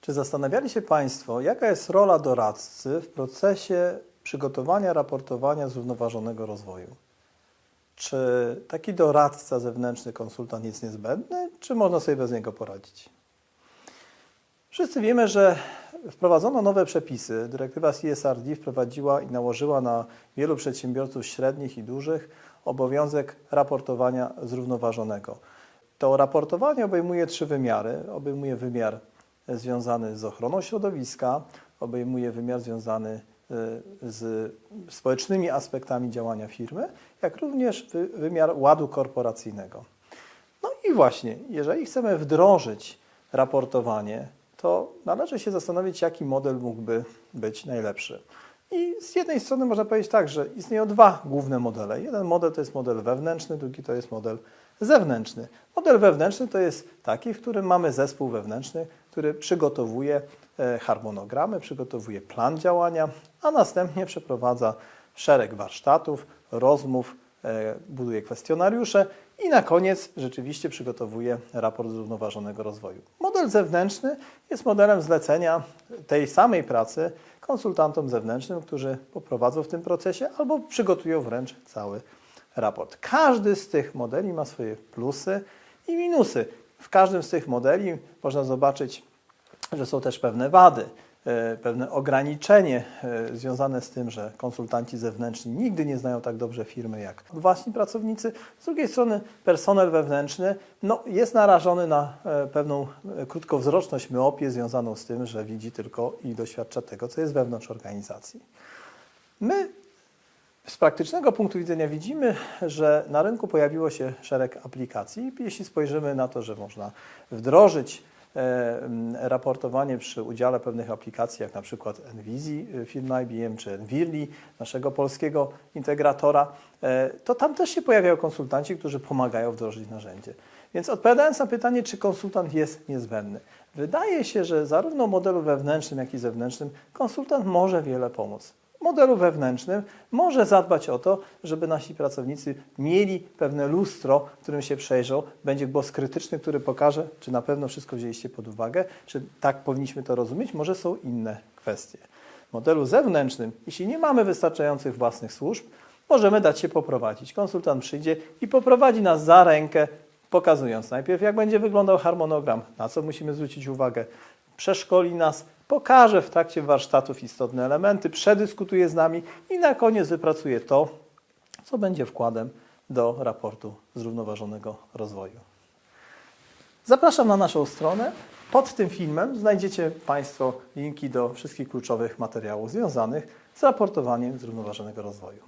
Czy zastanawiali się Państwo, jaka jest rola doradcy w procesie przygotowania raportowania zrównoważonego rozwoju? Czy taki doradca zewnętrzny, konsultant jest niezbędny, czy można sobie bez niego poradzić? Wszyscy wiemy, że wprowadzono nowe przepisy. Dyrektywa CSRD wprowadziła i nałożyła na wielu przedsiębiorców średnich i dużych obowiązek raportowania zrównoważonego. To raportowanie obejmuje trzy wymiary. Obejmuje wymiar związany z ochroną środowiska, obejmuje wymiar związany y, z społecznymi aspektami działania firmy, jak również wy- wymiar ładu korporacyjnego. No i właśnie, jeżeli chcemy wdrożyć raportowanie, to należy się zastanowić, jaki model mógłby być najlepszy. I z jednej strony można powiedzieć tak, że istnieją dwa główne modele. Jeden model to jest model wewnętrzny, drugi to jest model zewnętrzny. Model wewnętrzny to jest taki, w którym mamy zespół wewnętrzny, który przygotowuje e, harmonogramy, przygotowuje plan działania, a następnie przeprowadza szereg warsztatów, rozmów, e, buduje kwestionariusze i na koniec rzeczywiście przygotowuje raport zrównoważonego rozwoju. Model zewnętrzny jest modelem zlecenia tej samej pracy konsultantom zewnętrznym, którzy poprowadzą w tym procesie albo przygotują wręcz cały raport. Każdy z tych modeli ma swoje plusy i minusy. W każdym z tych modeli można zobaczyć, że są też pewne wady, e, pewne ograniczenie e, związane z tym, że konsultanci zewnętrzni nigdy nie znają tak dobrze firmy jak własni pracownicy. Z drugiej strony personel wewnętrzny no, jest narażony na e, pewną krótkowzroczność, myopię związaną z tym, że widzi tylko i doświadcza tego, co jest wewnątrz organizacji. My praktycznego punktu widzenia widzimy, że na rynku pojawiło się szereg aplikacji. Jeśli spojrzymy na to, że można wdrożyć e, raportowanie przy udziale pewnych aplikacji, jak na przykład Envizi e, firmy IBM, czy Envirli, naszego polskiego integratora, e, to tam też się pojawiają konsultanci, którzy pomagają wdrożyć narzędzie. Więc odpowiadając na pytanie, czy konsultant jest niezbędny, wydaje się, że zarówno w modelu wewnętrznym, jak i zewnętrznym konsultant może wiele pomóc modelu wewnętrznym może zadbać o to, żeby nasi pracownicy mieli pewne lustro, którym się przejrzą, będzie głos krytyczny, który pokaże, czy na pewno wszystko wzięliście pod uwagę, czy tak powinniśmy to rozumieć, może są inne kwestie. W modelu zewnętrznym, jeśli nie mamy wystarczających własnych służb, możemy dać się poprowadzić. Konsultant przyjdzie i poprowadzi nas za rękę, pokazując najpierw, jak będzie wyglądał harmonogram, na co musimy zwrócić uwagę, przeszkoli nas, pokaże w trakcie warsztatów istotne elementy, przedyskutuje z nami i na koniec wypracuje to, co będzie wkładem do raportu zrównoważonego rozwoju. Zapraszam na naszą stronę. Pod tym filmem znajdziecie Państwo linki do wszystkich kluczowych materiałów związanych z raportowaniem zrównoważonego rozwoju.